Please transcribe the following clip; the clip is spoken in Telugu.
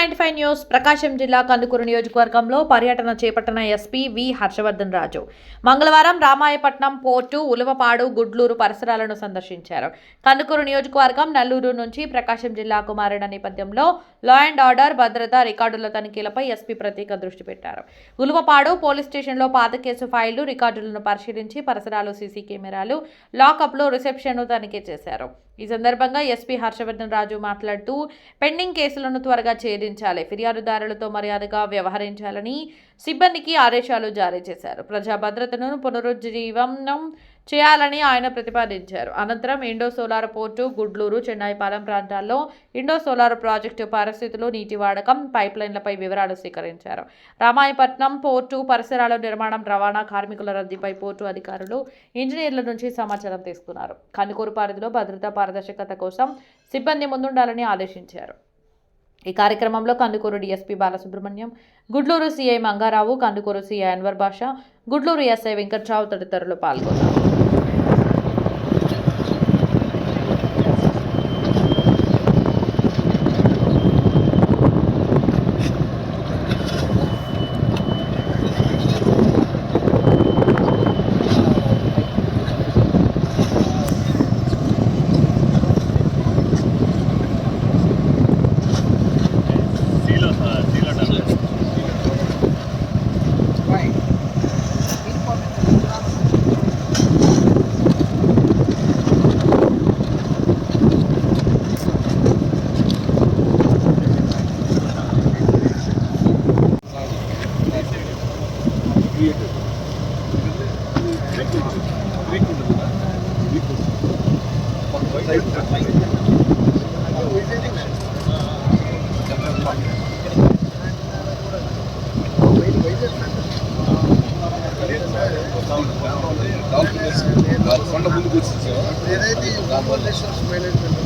ఫైవ్ న్యూస్ ప్రకాశం జిల్లా కందుకూరు నియోజకవర్గంలో పర్యటన చేపట్టిన ఎస్పీ వి హర్షవర్ధన్ రాజు. మంగళవారం రామాయపట్నం పోర్టు ఉలవపాడు గుడ్లూరు పరిసరాలను సందర్శించారు. కందుకూరు నియోజకవర్గం నల్లూరు నుంచి ప్రకాశం జిల్లాకు మారిన నేపథ్యంలో లా అండ్ ఆర్డర్ భద్రత రికార్డుల తనిఖీలపై ఎస్పీ ప్రత్యేక దృష్టి పెట్టారు. ఉలువపాడు పోలీస్ స్టేషన్లో పాత కేసు ఫైళ్ళు రికార్డులను పరిశీలించి పరిసరాలు సీసీ కెమెరాలు లాకప్లో రిసెప్షన్ను తనిఖీ చేశారు. ఈ సందర్భంగా ఎస్పీ హర్షవర్ధన్ రాజు మాట్లాడుతూ పెండింగ్ కేసులను త్వరగా ఛేదించాలి ఫిర్యాదుదారులతో మర్యాదగా వ్యవహరించాలని సిబ్బందికి ఆదేశాలు జారీ చేశారు. ప్రజా భద్రతను పునరుజ్జీవనం చేయాలని ఆయన ప్రతిపాదించారు. అనంతరం Indo solar port Gudluru Chennaipalem ప్రాంతాల్లో ఇండో సోలార్ ప్రాజెక్టు పరిస్థితులు నీటి వాడకం పైప్ లైన్లపై వివరాలు స్వీకరించారు రామాయపట్నం పోర్టు పరిసరాల నిర్మాణం రవాణా కార్మికుల రద్దీపై పోర్టు అధికారులు ఇంజనీర్ల నుంచి సమాచారం తీసుకున్నారు. కందుకూరు పరిధిలో భద్రతా పారదర్శకత కోసం సిబ్బంది ముందుండాలని ఆదేశించారు. ఈ కార్యక్రమంలో Kandukur DSP Balasubrahmanyam Gudluru CI Mangarao Kandukur CI Anwar Basha Gudluru SI Venkatrao తదితరులు పాల్గొన్నారు. కొండ ముందుకు వచ్చి ఏదైతే రిసోర్స్ మేనేజ్మెంట్